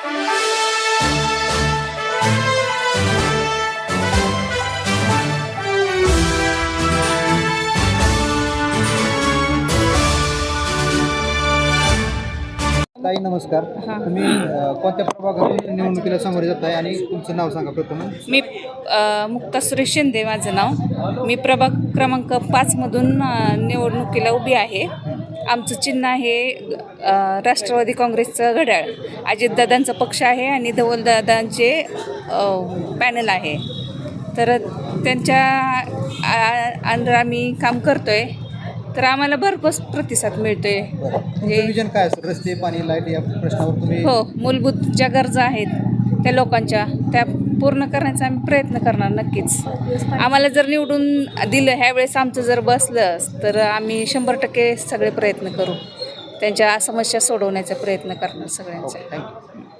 ताई नमस्कार. तुम्ही अ, कोणत्या प्रभागातून निवडणुकीला सामोरे जात आहे आणि तुमचं नाव सांगा प्रथम. मी अ, मुक्ता सुरेश शिंदे माझं नाव. मी प्रभाग क्रमांक पाचमधून अ, निवडणुकीला उभी आहे. आमचं चिन्ह आहे राष्ट्रवादी काँग्रेसचं घड्याळ. अजितदादांचा पक्ष आहे आणि धवलदादांचे पॅनल आहे. तर त्यांच्या अंडर आम्ही काम करतोय. तर आम्हाला भरपूर प्रतिसाद मिळतोय. हे- विजन काय रस्ते पाणी लाइट या प्रश्नावर तुम्ही हो मूलभूत ज्या गरजा आहेत त्या लोकांच्या त्या पूर्ण करण्याचा आम्ही प्रयत्न करणार नक्कीच. आम्हाला जर निवडून दिलं ह्यावेळेस आमचं जर बसलं तर आम्ही शंभर टक्के सगळे प्रयत्न करू. त्यांच्या समस्या सोडवण्याचा प्रयत्न करणार सगळ्यांचा. हो,